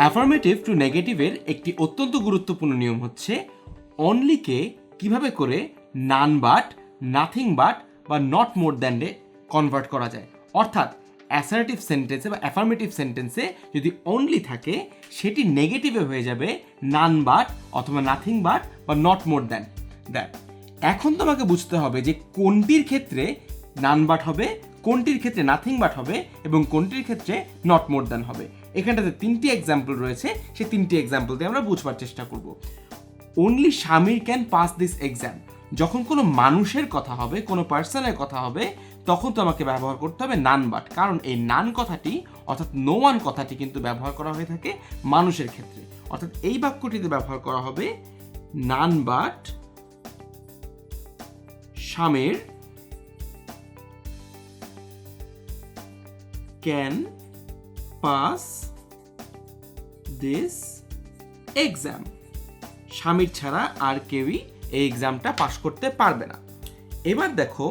Affirmative two নেগেটিভের একটি অত্যন্ত গুরুত্বপূর্ণ নিয়ম হচ্ছে অনলিকে কীভাবে করে নান বাট নাথিং বাট বা not more than the convert করা যায়। অর্থাৎ অ্যাসারেটিভ সেন্টেন্সে বা অ্যাফার্মেটিভ সেন্টেন্সে যদি অনলি থাকে, সেটি নেগেটিভে হয়ে যাবে নান বাট অথবা নাথিং বাট বা নট মোর দ্যান দ্যাট এখন তোমাকে বুঝতে হবে যে কোনটির ক্ষেত্রে নান বাট হবে, কোনটির ক্ষেত্রে নাথিং বাট হবে এবং কোনটির ক্ষেত্রে নট মোর দ্যান হবে। এখানটাতে তিনটি এক্সাম্পল রয়েছে, সেই তিনটি এক্সাম্পল দিয়ে আমরা বুঝবার চেষ্টা করব। অনলি স্বামীর ক্যান পাস দিস এক্সাম যখন কোনো মানুষের কথা হবে, কোনো পার্সনের কথা হবে, তখন তোমাকে ব্যবহার করতে হবে নান বাট কারণ এই নান কথাটি, অর্থাৎ নো ওয়ান কথাটি কিন্তু ব্যবহার করা হয়ে থাকে মানুষের ক্ষেত্রে। অর্থাৎ এই বাক্যটিতে ব্যবহার করা হবে নান বাট স্বামীর ক্যান পাস দিস এক্সাম স্বামীর ছাড়া আর কেউই এই এক্সামটা পাশ করতে পারবে না। এবার দেখো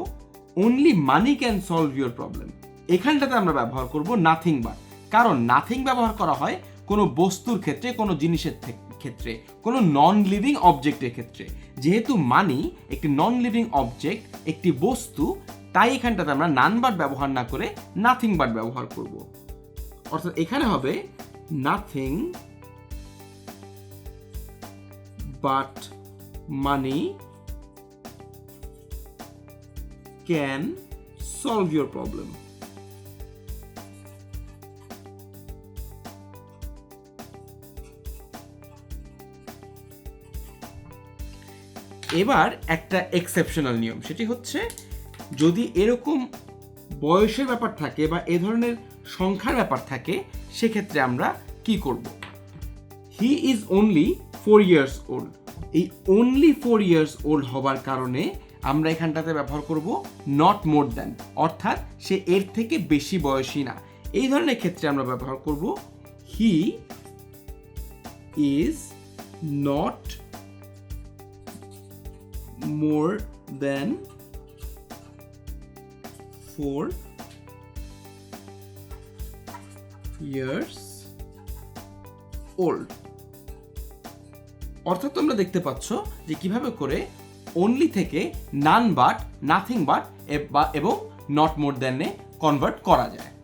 only money can solve your problem এখানটাতে আমরা ব্যবহার করব নাথিং বাট কারণ নাথিং ব্যবহার করা হয় কোনো বস্তুর ক্ষেত্রে, কোনো জিনিসের ক্ষেত্রে, কোনো নন লিভিং অবজেক্টের ক্ষেত্রে। যেহেতু মানি একটি নন লিভিং অবজেক্ট একটি বস্তু, তাই এখানটাতে আমরা নান বাট ব্যবহার না করে নাথিং বাট ব্যবহার করব। অর্থাৎ এখানে হবে nothing but money can solve your problem. এবার একটা এক্সেপশনাল নিয়ম, সেটি হচ্ছে যদি এরকম বয়সের ব্যাপার থাকে বা এ ধরনের সংখ্যার ব্যাপার থাকে, সেক্ষেত্রে আমরা কি করব? He is only four years old এই অনলি ফোর ইয়ার্স ওল্ড হবার কারণে আমরা এখানটাতে ব্যবহার করব নট মোর দ্যান অর্থাৎ সে এর থেকে বেশি বয়সী না। এই ধরনের ক্ষেত্রে আমরা ব্যবহার করব he is not more than four years old অর্থাৎ তোমরা দেখতে পাচ্ছ যে কীভাবে করে অনলি থেকে নান বাট নাথিং বাট এবং নট মোর এ কনভার্ট করা যায়।